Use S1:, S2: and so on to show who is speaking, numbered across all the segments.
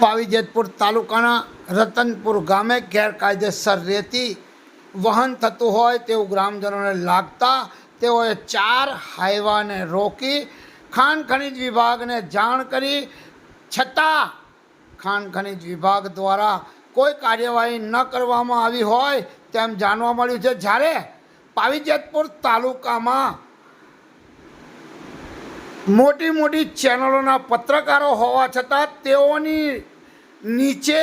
S1: પાવીજેતપુર તાલુકાના રતનપુર ગામે ગેરકાયદેસર રેતી વહન થતું હોય તેવું ગ્રામજનોને લાગતા તેઓએ ચાર હાઈવાને રોકી ખાણ ખનિજ વિભાગને જાણ કરી, છતાં ખાણ ખનિજ વિભાગ દ્વારા કોઈ કાર્યવાહી ન કરવામાં આવી હોય તેમ જાણવા મળ્યું છે. જ્યારે પાવીજેતપુર તાલુકામાં મોટી મોટી ચેનલોના પત્રકારો હોવા છતાં તેઓની નીચે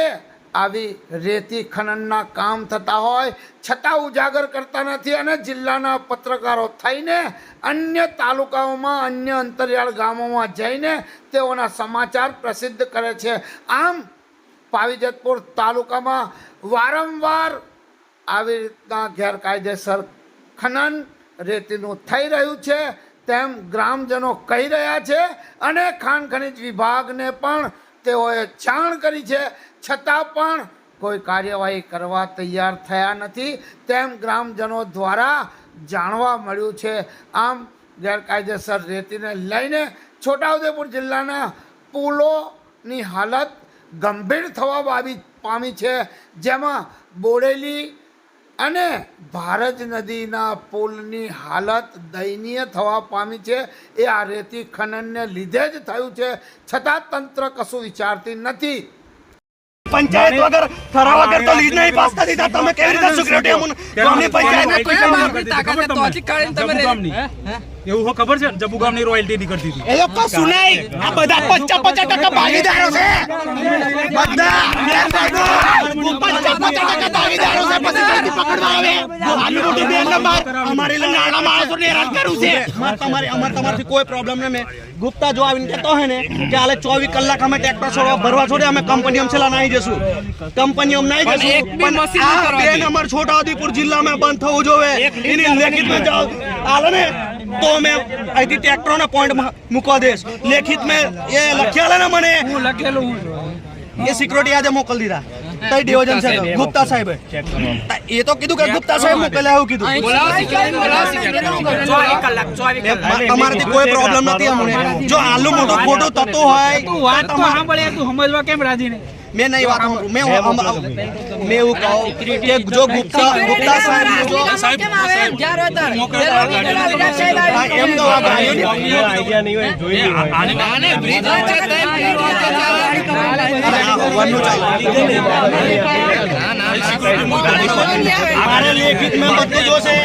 S1: આવી રેતી ખનનના કામ થતા હોય, છતાં ઉજાગર કરતા નથી અને જિલ્લાના પત્રકારો થઈને અન્ય તાલુકાઓમાં, અન્ય અંતરિયાળ ગામોમાં જઈને તેઓના સમાચાર પ્રસિદ્ધ કરે છે. આમ, પાવીજતપુર તાલુકામાં વારંવાર આવી રીતના ગેરકાયદેસર ખનન રેતીનું થઈ રહ્યું છે. તેમ ગ્રામજનો કહી રહ્યા છે અને ખાણ ખનિજ વિભાગને પણ તેઓએ જાણ કરી છે. છતાં પણ કોઈ કાર્યવાહી કરવા તૈયાર થયા નથી. તેમ ગ્રામજનો દ્વારા જાણવા મળ્યું છે. આમ ગેરકાયદેસર રેતીને લઈને છોટાઉદેપુર જિલ્લાના પુલોની હાલત ગંભીર થવા પામી છે. જેમાં બોડેલી અને ભારત નદીના પુલની હાલત દયનીય થવા પામી છે. એ આ રેતી ખનનને લીધે જ થયું છે. છતાં તંત્ર કશું વિચારતી નથી.
S2: પંચાયત વગર ઠરાવ વગર તો લીજ નહીં પાસ કરી દીધા. તમે કેવી રીતે સિક્યુરિટી અમુન ગામની પંચાયત ને
S3: કયા બાપની તાકાત તો તોથી કાઢીને તમે
S4: જબુગામની. એવું હો ખબર છે? ને જબુગામની રોયલ્ટી નીકળતી હતી.
S2: એ લોકો સુનાઈ. આ બધા પચાસ પચાસ ટકા ભાગીદારો છે. બધા. પચાસ ટકા જિલ્લામાં બંધ થવું જોવે એની લેખિતમાં જાઓ હાલે ને તો મેં અહીંથી ટ્રેક્ટરોના પોઈન્ટ મૂકવા દઈશ લેખિત મેં એ લખ્યા ને મને
S3: લખેલું
S2: એ સિક્યુરિટી આજે મોકલી દીધા કઈ ડિવિઝન છે ગુપ્તા સાહેબ. એ તો કીધું કે ગુપ્તા સાહેબ મોકલ્યા એવું કીધું. અમારાથી કોઈ પ્રોબ્લેમ નથી અમને. જો આલુ મોટો ખોટો થતું હોય
S5: તું વાત તો સાંભળે તું સમજવા કેમ રાજી નહીં?
S2: મેં નહીં વાત સાંભળું. મેં મેં એવું કહું કે જો ગુપ્તા ગુપ્તા સાહેબ જો
S3: સાહેબ.
S2: એમ તો વાત આવી.
S3: આને બ્રિજ વચ્ચે થઈ, બ્રિજ ચાલે. ના, ના,
S2: લેખિત મેં બધું જોશે